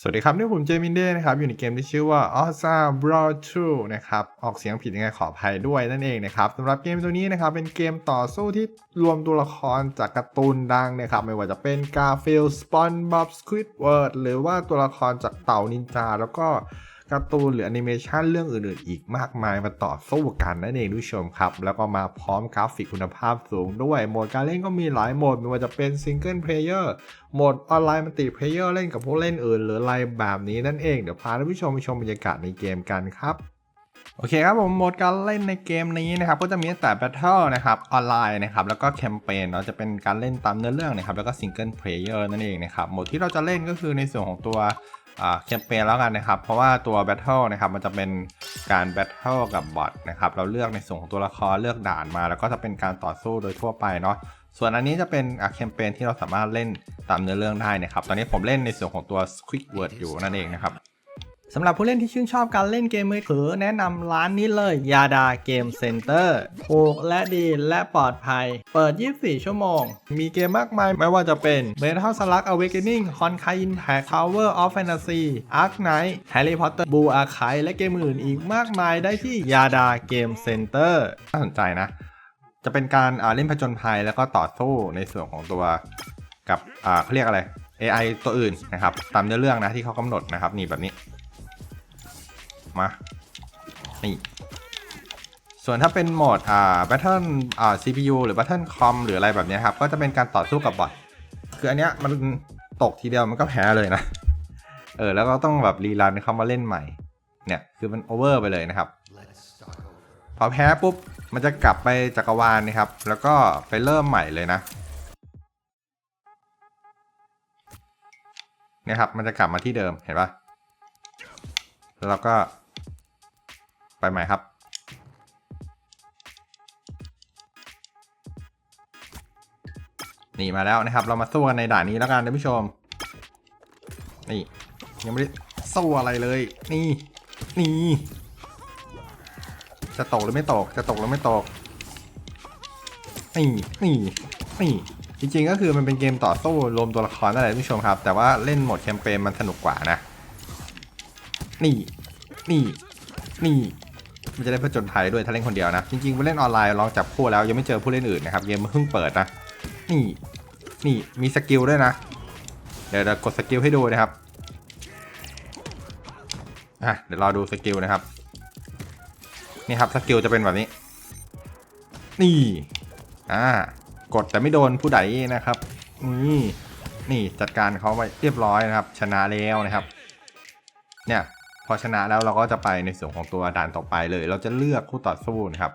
สวัสดีครับ นี่ผมเจมินเด้นะครับ อยู่ในเกมที่ชื่อว่า o s a Brawl 2นะครับ ออกเสียงผิดยังไงขออภัยด้วยนั่นเองนะครับสำหรับเกมตัวนี้นะครับ เป็นเกมต่อสู้ที่รวมตัวละครจากการ์ตูนดังนะครับ ไม่ว่าจะเป็น Garfield SpongeBob Squidward หรือว่าตัวละครจากเต่านินจา แล้วก็ การ์ตูนหรือแอนิเมชันเรื่องอื่นๆ อีกมากมายมาต่อสู้กันนั่นเองทุกผู้ชมครับ แล้วก็มาพร้อมกราฟิกคุณภาพสูงด้วย โหมดการเล่นก็มีหลายโหมดไม่ว่าจะเป็นซิงเกิลเพลเยอร์โหมดออนไลน์มัลติเพลเยอร์เล่นกับผู้เล่นอื่น หรืออะไรแบบนี้นั่นเอง เดี๋ยวพาท่านผู้ชมไปชมบรรยากาศในเกมกันครับโอเคครับผมโหมดการเล่นในเกมนี้นะครับก็จะมีตั้งแต่ Battle นะครับออนไลน์นะครับแล้วก็แคมเปญเนาะจะเป็นการเล่นตามเนื้อเรื่องนะครับแล้วก็ซิงเกิลเพลเยอร์นั่นเองนะครับโหมดที่เราจะเล่นก็คือในส่วนของตัว แคมเปญแล้วกันนะครับ เพราะว่าตัว Battle นะครับมันจะเป็นการ Battle กับบอทนะครับเราเลือกในส่วนของตัวละครเลือกด่านมา แล้วก็จะเป็นการต่อสู้โดยทั่วไปเนาะส่วนอันนี้จะเป็นแคมเปญที่เราสามารถเล่นตามเนื้อเรื่องได้นะครับ ตอนนี้ผมเล่นในส่วนของตัว Quick Word อยู่นั่นเองนะครับ สำหรับผู้เล่นที่ชื่นชอบการเล่นเกมมือถือ แนะนำร้านนี้เลย ยาดาเกมเซ็นเตอร์ถูกและดีและปลอดภัย เปิด 24 ชั่วโมง มีเกมมากมาย ไม่ว่าจะเป็น Metal Slug Awakening Honkai Impact Tower of Fantasy Ark Knight Harry Potter Blue Archive และเกมอื่นอีกมากมายได้ที่ยาดาเกมเซ็นเตอร์น่าสนใจนะ จะเป็นการเล่นผจญภัยแล้วก็ต่อสู้ในส่วนของตัวกับเขาเรียกอะไร AI ตัวอื่นนะครับตามเนื้อเรื่องนะที่เขากำหนดนะครับนี่แบบนี้ มา นี่ ส่วนถ้าเป็นโหมดอ่า Battle อ่า CPU หรือ Battle Com หรืออะไรแบบนี้ครับ ก็จะเป็นการต่อสู้กับบอทคืออันเนี้ยมันตกทีเดียวมันก็แพ้เลยนะ เออ แล้วก็ต้องแบบรีรันเข้ามาเล่นใหม่ เนี่ย คือมันโอเวอร์ไปเลยนะครับ พอแพ้ปุ๊บ มันจะกลับไปจักรวาลนะครับ แล้วก็ไปเริ่มใหม่เลยนะเนี่ยครับ มันจะกลับมาที่เดิม เห็นปะแล้วเราก็ ใหม่ครับนี่มาแล้วนะครับ เรามาสู้กันในด่านนี้แล้วกันท่านผู้ชม นี่ ยังไม่ได้สู้อะไรเลย นี่ นี่ จะตกหรือไม่ตก จะตกหรือไม่ตก นี่นี่นี่จริงๆก็คือมันเป็นเกมต่อสู้รวมตัวละครนั่นแหละท่านผู้ชมครับ แต่ว่าเล่นโหมดแคมเปญมันสนุกกว่านะ นี่ นี่ นี่ มันจะได้ผจญภัยด้วยถ้าเล่นคนเดียวนะ จริงๆไปเล่นออนไลน์ลองจับคู่แล้วยังไม่เจอผู้เล่นอื่นนะครับเกมเพิ่งเปิดนะนี่นี่มีสกิลด้วยนะ เดี๋ยวเรากดสกิลให้ดูนะครับอะเดี๋ยวรอดูสกิลนะครับนี่ครับสกิลจะเป็นแบบนี้ นี่อ่ากดแต่ไม่โดนผู้ใดนะครับนี่นี่จัดการเขาไปเรียบร้อยนะครับ ชนะแล้วนะครับ เนี่ย พอชนะแล้วเราก็จะไปในส่วนของตัวด่านต่อไปเลย เราจะเลือกคู่ต่อสู้นะครับ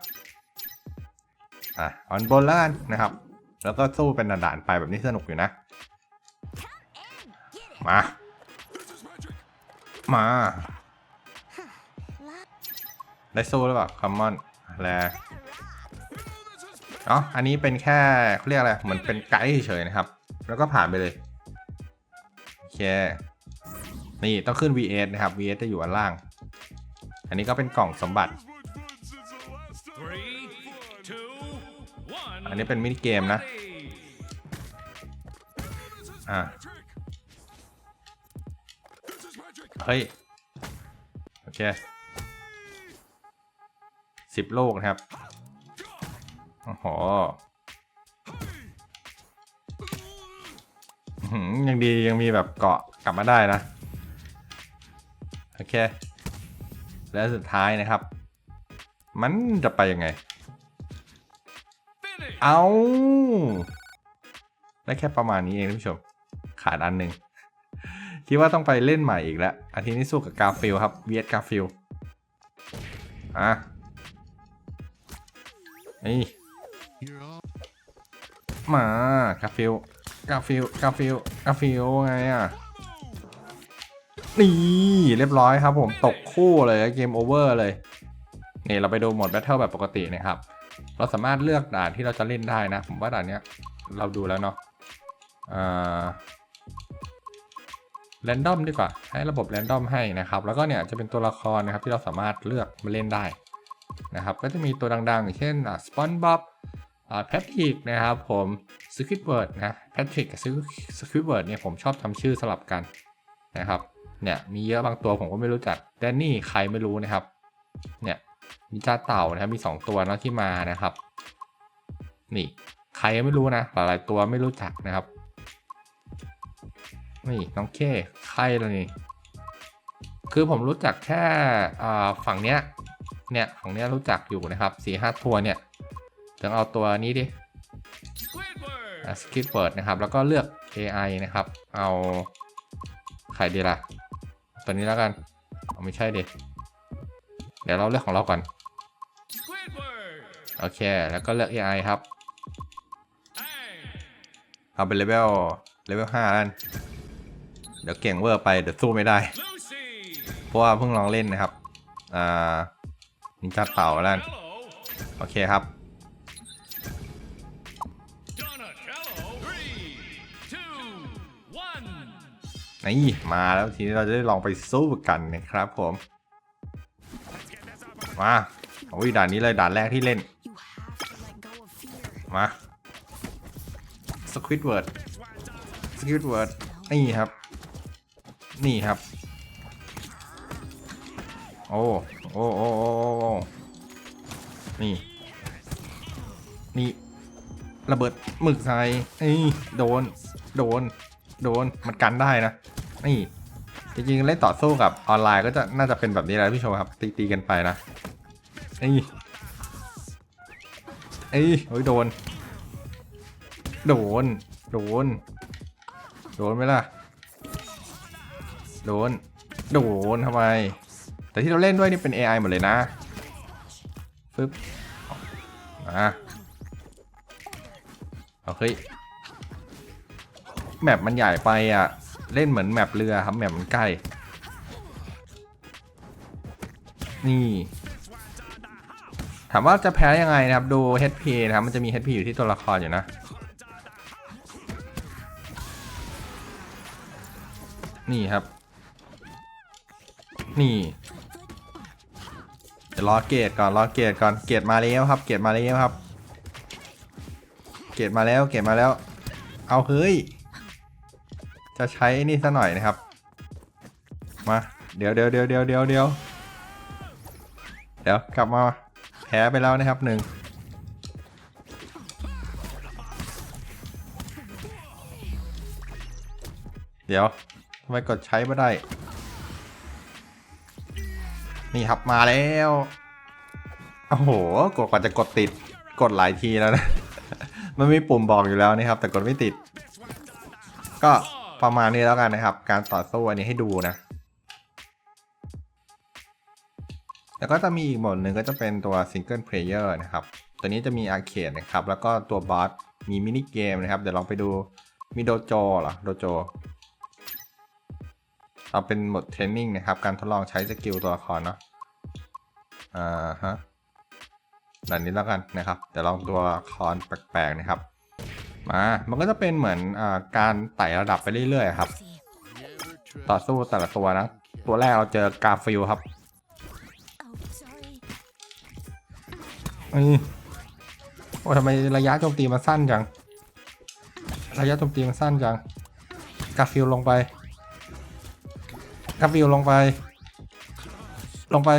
อะออนบนแล้วกันนะครับ แล้วก็สู้เป็นด่านๆไปแบบนี้สนุกอยู่นะ มา มา ได้สู้หรือเปล่าคอมมอนแลอ๋ออันนี้เป็นแค่เขาเรียกอะไร เหมือนเป็นไกด์เฉยๆนะครับ แล้วก็ผ่านไปเลย โอเค นี่ต้องขึ้น VS นะครับ VS จะอยู่อันล่าง อันนี้ก็เป็นกล่องสมบัติ อันนี้เป็นมินิเกมนะ อ่าเฮ้ย โอเคสิบโลกนะครับ โอ้โหยังดียังมีแบบเกาะกลับมาได้นะ อเค และสุดท้ายนะครับ มันจะไปยังไง Finish. เอาได้แค่ประมาณนี้เองท่านผู้ชม ขาดอันหนึ่งคิดว่าต้องไปเล่นใหม่อีกแล้วอาทิตย์นี้สู้กับกาฟิลครับเวียดกาฟิลอะนี่มากาฟิลกาฟิลกาฟิลกาฟิลไงอะ นี่เรียบร้อยครับผมตกคู่เลยเกมโอเวอร์เลยนี่เราไปดูโหมดแบทเทิลแบบปกตินะครับ เราสามารถเลือกด่านที่เราจะเล่นได้นะ ผมว่าด่านเนี้ยเราดูแล้วเนาะแรนดอมดีกว่า ให้ระบบแรนดอมให้นะครับ แล้วก็เนี่ยจะเป็นตัวละครนะครับที่เราสามารถเลือกมาเล่นได้นะครับ ก็จะมีตัวดังๆ อย่างเช่นสปอนบ๊อบแพทริกนะครับผมสควิตเวิร์ดนะแพทริกกับสควิตเวิร์ดเนี่ยผมชอบทำชื่อสลับกันนะครับ เนี่ยมีเยอะบางตัวผมก็ไม่รู้จักแดนนี่ใครไม่รู้นะครับ เนี่ยมีจ้าเต่านะครับมีสองตัวนะที่มานะครับ นี่ใครไม่รู้นะหลายๆตัวไม่รู้จักนะครับ นี่น้องเคใครล้วนี่คือผมรู้จักแค่ฝั่งเนี้ย เนี่ยฝั่งเนี้ยรู้จักอยู่นะครับสี่ห้าตัวเนี่ยต้องเอาตัวนี้ดิสกิปเปิดนะครับ แล้วก็เลือก AI นะครับ เอาใครดีล่ะ ตัวนี้แล้วกันเอาไม่ใช่ดิเดี๋ยวเราเลือกของเราก่อน โอเค แล้วก็เลือก AI ครับ Bang. เอาเป็นเลเวลเลเวล5แล้วเดี๋ยวเก่งเวอร์ไป เดี๋ยวสู้ไม่ได้ เพราะว่าเพิ่งลองเล่นนะครับ อ่านินจาเต่าแล้วกันโอเคครับ นี่มาแล้วทีนี้เราจะได้ลองไปสู้กันนะครับผม มาโอ้ยด่านนี้เลยด่านแรกที่เล่น มาสควิตเวิร์ดสควิตเวิร์ดนี่ครับ นี่ครับ โอ้โอ้โอ้โอ้โอ้โอ้นี่ นี่ ระเบิดหมึกใส่นี่โดน โดน โดน มันกันได้นะ นี่จริงๆเล่นต่อสู้กับออนไลน์ก็จะน่าจะเป็นแบบนี้แหละพี่ชมครับ ตีตีๆกันไปนะนี่เอ้โอ้ยโดน โดน โดน โดนไหมล่ะ โดน โดนทำไม แต่ที่เราเล่นด้วยนี่เป็น AI หมดเลยนะฟึบมาเอาเฮ้ยแมปมันใหญ่ไปอะ เล่นเหมือนแมปเรือครับแมปมันใกล้ นี่ถามว่าจะแพ้ยังไงนะครับ ดู HP นะครับ มันจะมี HP อยู่ที่ตัวละครอยู่นะ นี่ครับ นี่เดี๋ยวรอเกตก่อนรอเกตก่อนเกตมาแล้วครับ เกตมาแล้วครับ เกตมาแล้วเกตมาแล้ว เอาเฮ้ย จะใช้นี่ซะหน่อยนะครับ มา เดี๋ยวเดี๋ยวเดี๋ยวเดี๋ยวเดี๋ยวเดี๋ยวเดี๋ยวกลับมาแพ้ไปแล้วนะครับหนึ่งเดี๋ยวทำไมกดใช้ไม่ได้ นี่ครับมาแล้วโอ้โหกดกว่าจะกดติดกดหลายทีแล้วนะ มันมีปุ่มบอกอยู่แล้วนะครับ แต่กดไม่ติด ก็ ประมาณนี้แล้วกันนะครับ การต่อสู้อันนี้ให้ดูนะแล้วก็จะมีอีกหมดหนึ่งก็จะเป็นตัว Single Player นะครับ ตัวนี้จะมีอาร์เคดนะครับ แล้วก็ตัวบอสมีมินิเกมนะครับ เดี๋ยวลองไปดูมีโดโจเหรอโดโจเราเป็นหมดเทรนนิ่งนะครับ การทดลองใช้สกิลตัวละครเนาะอ่าฮะแบบนี้แล้วกันนะครับ เดี๋ยวลองตัวละครแปลกๆนะครับ มามันก็จะเป็นเหมือนอการไต่ระดับไปเรื่อยๆครับ ต่อสู้แต่ละตัวนะ ตัวแรกเราเจอกาฟิลครับอืมโอ้ทำไมระยะโจมตีมันสั้นจัง ระยะโจมตีมันสั้นจัง กาฟิลลงไป กาฟิลลงไป ลงไป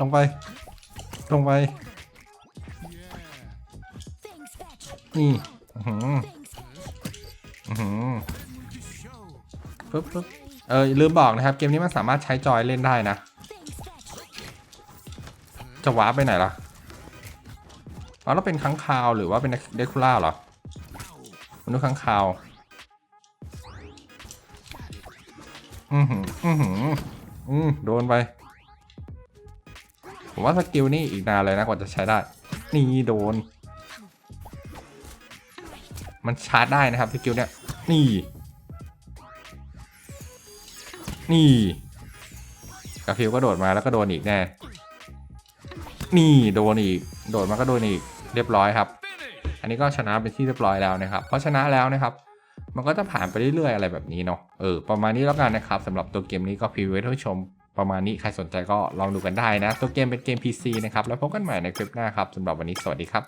ลงไป ลงไป นี่ ปึ๊บปึ๊บเออลืมบอกนะครับ เกมนี้มันสามารถใช้จอยเล่นได้นะ จะวาร์ปไปไหนล่ะอ๋อแล้วเป็นค้างคาวหรือว่าเป็นเดคูล่าเหรอมนุษย์ค้างคาว อือหือ อือหือ อืมโดนไป ผมว่าสกิลนี่อีกนานเลยนะกว่าจะใช้ได้ นี่โดน มันชาร์จได้นะครับสกิลเนี่ยนี่ นี่กาฟิลก็โดดมาแล้วก็โดนอีกแน่ นี่โดนอีก โดดมาก็โดนอีกเรียบร้อยครับ อันนี้ก็ชนะเป็นที่เรียบร้อยแล้วนะครับ เพราะชนะแล้วนะครับ มันก็จะผ่านไปเรื่อยๆอะไรแบบนี้เนาะ เออ ประมาณนี้แล้วกันนะครับสำหรับตัวเกมนี้ก็พรีวิวให้ท่านผู้ชมประมาณนี้ใครสนใจก็ลองดูกันได้นะ ตัวเกมเป็นเกม PC นะครับ แล้วพบกันใหม่ในคลิปหน้าครับสำหรับวันนี้สวัสดีครับ